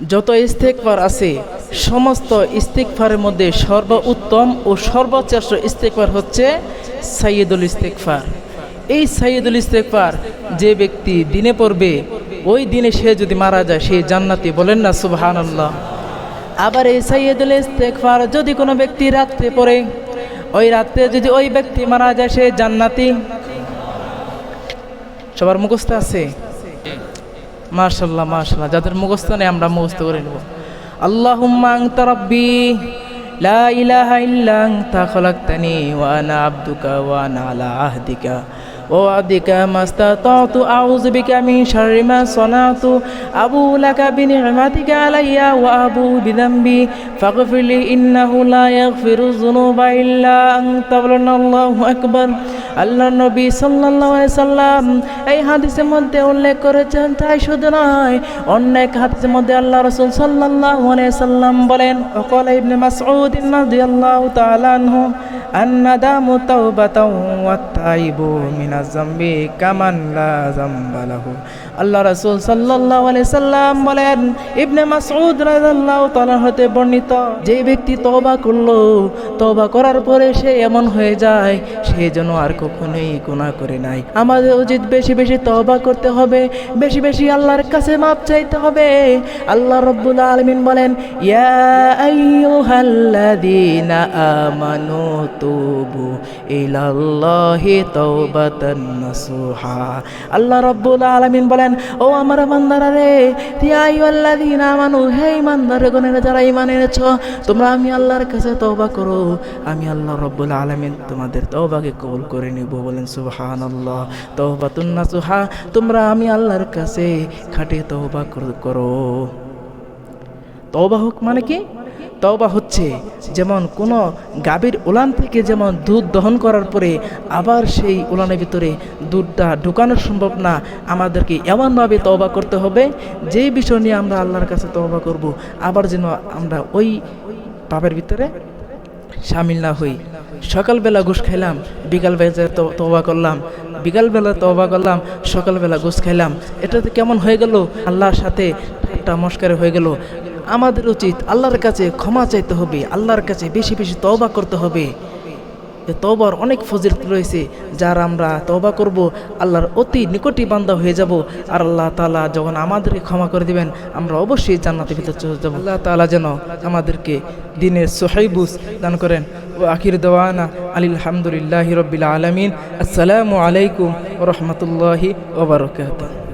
যত ইস্তেকবার আছে, সমস্ত ইস্তেকফারের মধ্যে সর্বোত্তম ও সর্বশ্রেষ্ঠ ইস্তেকবার হচ্ছে সাইয়দুল ইস্তেকফার এই সাইয়দুল ইস্তেকফার যে ব্যক্তি দিনে পড়বে, ওই দিনে সে যদি মারা যায় সেই জান্নাতি বলেন না সুবহান আল্লাহ আবার এই সাইয়দুল ইস্তেকফার যদি কোনো ব্যক্তি রাত্রে পড়ে, ওই রাত্রে যদি ওই ব্যক্তি মারা যায়, সে জান্নাতি। সবার মুখস্থ আছে? মাশাল্লাহ মার্শাল্লাহ যাদের মুখস্থ নেই, আমরা মুখস্থ করে নেব। আল্লাহ রব্বি, লা ইলাহা ইল্লা আনতা খলাকতানি ওয়া আনা আলা আহদিকা। ووعدك ما استطعت أعوذ بك من شر ما صنعت أبو لك بنعمتك علي وأبو بذنبي فاغفر لي إنه لا يغفر الذنوب إلا أنت ولنا الله أكبر আল্লাহ নবী সাল্লাল্লাহু আলাইহি সাল্লাম এই হাদিসের মধ্যে উল্লেখ করেছেন তাই শুধু নয় অনেক হাদিসের মধ্যে আল্লাহ রাসূল সাল্লাল্লাহু আলাইহি সাল্লাম বলেন وقال ابن مسعود رضي الله تعالى عنه الندم توبة والتائب من الذنب كمن لا ذنب له আল্লাহ রাসূল সাল্লাল্লাহু আলাইহি সাল্লাম বলেন ইবনে মাসউদ রাদিয়াল্লাহু তাআলা হতে বর্ণিত যে ব্যক্তি তওবা করলো তওবা করার পরে সে এমন হয়ে যায় সে যেন আর কখনোই গুনাহ করে নাই আমাদের উচিত বেশি বেশি তওবা করতে হবে বেশি বেশি আল্লাহর কাছে মাপ চাইতে হবে আল্লাহ রব্বুল আলামিন বলেন ইয়া আইয়ুহাল্লাযীনা আমানু তুবু ইলাল্লাহি তাওবাতান নাসুহা। আল্লাহ রব্বুল আলামিন বলেন, ও আমার বান্দারা রে, ইয়া আইয়ুহাল্লাযীনা আমানু, হে ইমানদারগণেরা যারা ঈমান এনেছো, তোমরা আমি আল্লাহর কাছে তওবা করো। আমি আল্লাহ রব্বুল আলামিন তোমাদের তওবাকে কবুল করে নিব। বলেন, সুবহানাল্লাহ, তওবাতুন নাসুহা, তোমরা আমি আল্লাহর কাছে খাটে তওবা করো। তওবা হোক মানে কি? তওবা হচ্ছে যেমন কোনো গাভীর উলান থেকে যেমন দুধ দহন করার পরে আবার সেই উলানের ভিতরে দুধটা ঢুকানো সম্ভব না। আমাদেরকে এমনভাবে তওবা করতে হবে, যে বিষয় নিয়ে আমরা আল্লাহর কাছে তওবা করব, আবার যেন আমরা ওই পাপের ভিতরে সামিল না হই। সকালবেলা ঘুষ খাইলাম, বিকালবেলা তওবা করলাম, বিকালবেলা তওবা করলাম, সকালবেলা ঘুষ খাইলাম। এটাতে কেমন হয়ে গেল? আল্লাহর সাথে ঠাট্টা মস্কারে হয়ে গেল। আমাদের উচিত আল্লাহর কাছে ক্ষমা চাইতে হবে, আল্লাহর কাছে বেশি বেশি তওবা করতে হবে। এ তওবার অনেক ফজিলত রয়েছে, যার আমরা তওবা করব, আল্লাহর অতি নিকটই বান্দা হয়ে যাব, আর আল্লাহ তাআলা যখন আমাদেরকে ক্ষমা করে দিবেন, আমরা অবশ্যই জান্নাতের ভিতরে চলে যাব। আল্লাহ তাআলা যেন আমাদেরকে দিনের সোহাইবুস দান করেন। ও আখির দেওয়ানা আলিল হামদুলিল্লাহি রব্বিল আলামিন। আসসালামু আলাইকুম রাহমাতুল্লাহি ওয়া বারাকাতুহু।